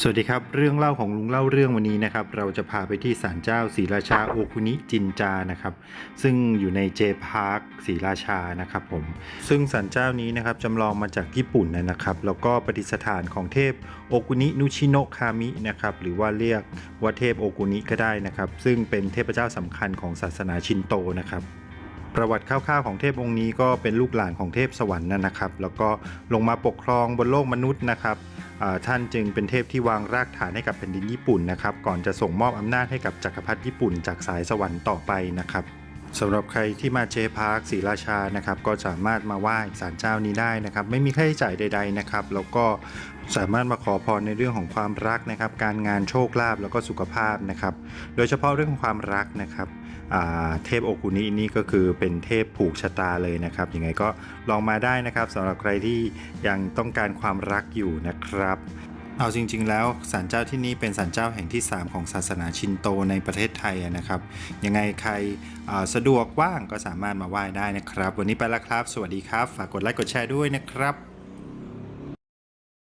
สวัสดีครับ เรื่องเล่าของลุงเล่าเรื่องวันนี้นะครับ เราจะพาไปที่ศาลเจ้าศรีราชาโอคุนิจินจานะครับ ซึ่งอยู่ในเจพาร์คศรีราชานะครับผม ซึ่งศาลเจ้านี้นะครับจำลองมาจากญี่ปุ่นนะครับ แล้วก็ประดิษฐานของเทพโอกุนินุชิโนคามินะครับหรือว่าเรียกว่าเทพโอกุนิก็ได้นะครับ ซึ่งเป็นเทพเจ้าสำคัญของศาสนาชินโตนะครับประวัติคร่าวๆของเทพองค์นี้ก็เป็นลูกหลานของเทพสวรรค์นะครับ แล้วก็ลงมาปกครองบนโลกมนุษย์นะครับ ท่านจึงเป็นเทพที่วางรากฐานให้กับแผ่นดินญี่ปุ่นนะครับ ก่อนจะส่งมอบอำนาจให้กับจักรพรรดิญี่ปุ่นจากสายสวรรค์ต่อไปนะครับ สำหรับใครที่มาเจพาร์คศรีราชานะครับก็สามารถมาไหว้ศาลเจ้านี้ได้นะครับไม่มีค่าใช้จ่ายใด ๆนะครับ แล้วก็สามารถมาขอพรในเรื่องของความรักนะครับ การงานโชคลาภแล้วก็สุขภาพนะครับ โดยเฉพาะเรื่องของความรักนะครับเทพโอกุนินี่ก็คือเป็นเทพผูกชะตาเลยนะครับยังไงก็ลองมาได้นะครับสำหรับใครที่ยังต้องการความรักอยู่นะครับ เอาจริง ๆ แล้วศาลเจ้าที่นี่เป็นศาลเจ้าแห่งที่ 3 ของศาสนาชินโตในประเทศไทยนะครับ ยังไงใครสะดวกว่างก็สามารถมาไหว้ได้นะครับ วันนี้ไปแล้วครับ สวัสดีครับ ฝากกดไลค์กดแชร์ด้วยนะครับ